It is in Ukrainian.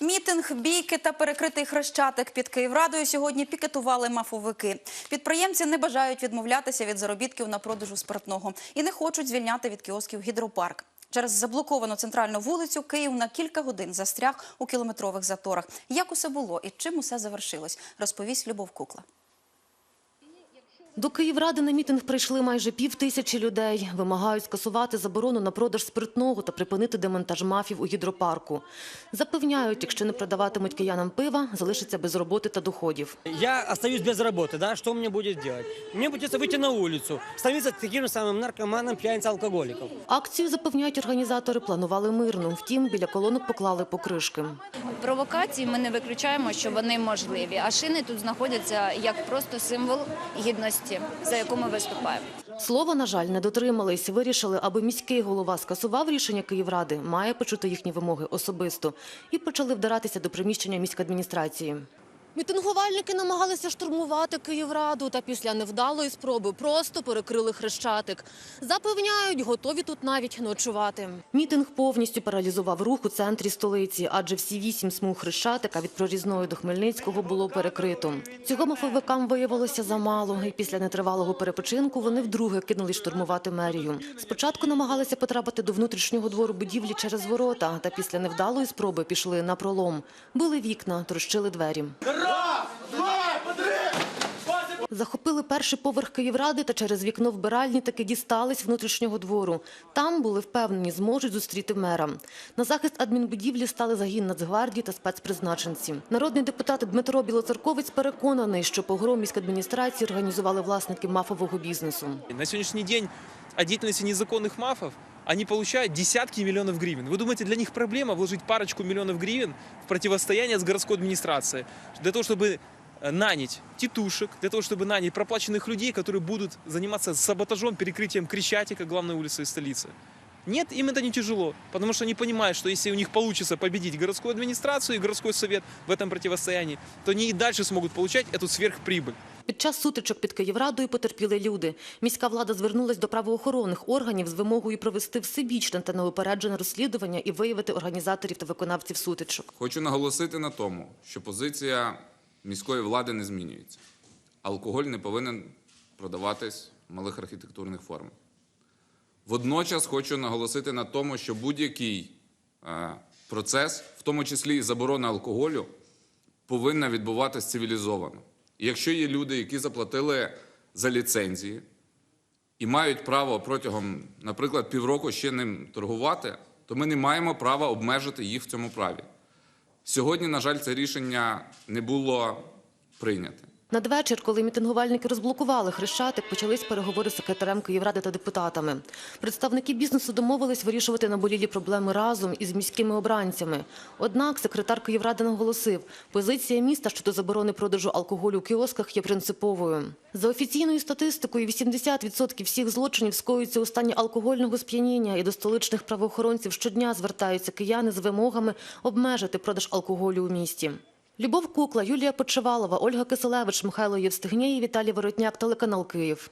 Мітинг, бійки та перекритий хрещатик під Київрадою сьогодні пікетували мафовики. Підприємці не бажають відмовлятися від заробітків на продажу спиртного і не хочуть звільняти від кіосків гідропарк. Через заблоковану центральну вулицю Київ на кілька годин застряг у кілометрових заторах. Як усе було і чим усе завершилось, розповість Любов Кукла. До Київради на мітинг прийшли майже пів тисячі людей. Вимагають скасувати заборону на продаж спиртного та припинити демонтаж мафів у гідропарку. Запевняють, якщо не продаватимуть киянам пива, залишаться без роботи та доходів. Я остаюсь без работы, да, что мне будет делать? Мне придется выйти на улицу, становиться таким же самым наркоманом, пьяница, алкоголиком. Акцію, запевняють організатори, планували мирно. Втім, біля колонок поклали покришки. Провокації ми не виключаємо, що вони можливі. А шини тут знаходяться як просто символ гідності, за яку ми виступаємо. Слова, на жаль, не дотримались. Вирішили, аби міський голова скасував рішення Київради, має почути їхні вимоги особисто. І почали вдаратися до приміщення міськадміністрації. Мітингувальники намагалися штурмувати Київраду та після невдалої спроби просто перекрили хрещатик. Запевняють, готові тут навіть ночувати. Мітинг повністю паралізував рух у центрі столиці, адже всі вісім смуг хрещатика від прорізної до Хмельницького було перекрито. Цього мафовикам виявилося замало, і після нетривалого перепочинку вони вдруге кинули штурмувати мерію. Спочатку намагалися потрапити до внутрішнього двору будівлі через ворота, та після невдалої спроби пішли на пролом. Били вікна, трощили двері. Захопили перший поверх Київради та через вікно вбиральні таки дістались внутрішнього двору. Там були впевнені, зможуть зустріти мера. На захист адмінбудівлі стали загін Нацгвардії та спецпризначенці. Народний депутат Дмитро Білоцерковець переконаний, що погром міськадміністрації організували власники мафового бізнесу. На сегодняшний день от деятельности незаконных мафов они получают десятки миллионов гривен. Вы думаете, для них проблема вложить парочку миллионов гривен в противостояние с городской администрацией? Для того, чтобы э, нанять тетушек, для того, чтобы нанять проплаченных людей, которые будут заниматься саботажом, перекрытием Крещатика, главной улицы столицы? Нет, им это не тяжело, потому что они понимают, что если у них получится победить городскую администрацию и городской совет в этом противостоянии, то они и дальше смогут получать эту сверхприбыль. Під час сутичок під Київрадою потерпіли люди. Міська влада звернулась до правоохоронних органів з вимогою провести всебічне та неупереджене розслідування і виявити організаторів та виконавців сутичок. Хочу наголосити на тому, що позиція міської влади не змінюється. Алкоголь не повинен продаватись в малих архітектурних формах. Водночас хочу наголосити на тому, що будь-який е, процес, в тому числі і заборона алкоголю, повинна відбуватись цивілізовано. І якщо є люди, які заплатили за ліцензії і мають право протягом, наприклад, півроку ще ним торгувати, то ми не маємо права обмежити їх в цьому праві. Сьогодні, на жаль, це рішення не було прийняте. Надвечір, коли мітингувальники розблокували Хрещатик, почались переговори з секретарем Київради та депутатами. Представники бізнесу домовились вирішувати наболілі проблеми разом із міськими обранцями. Однак секретар Київради наголосив, позиція міста щодо заборони продажу алкоголю у кіосках є принциповою. За офіційною статистикою, 80% всіх злочинів скоюються у стані алкогольного сп'яніння, і до столичних правоохоронців щодня звертаються кияни з вимогами обмежити продаж алкоголю у місті. Любов Кукла, Юлія Почевалова, Ольга Киселевич, Михайло Євстигнєй, Віталій Воротняк, телеканал Київ.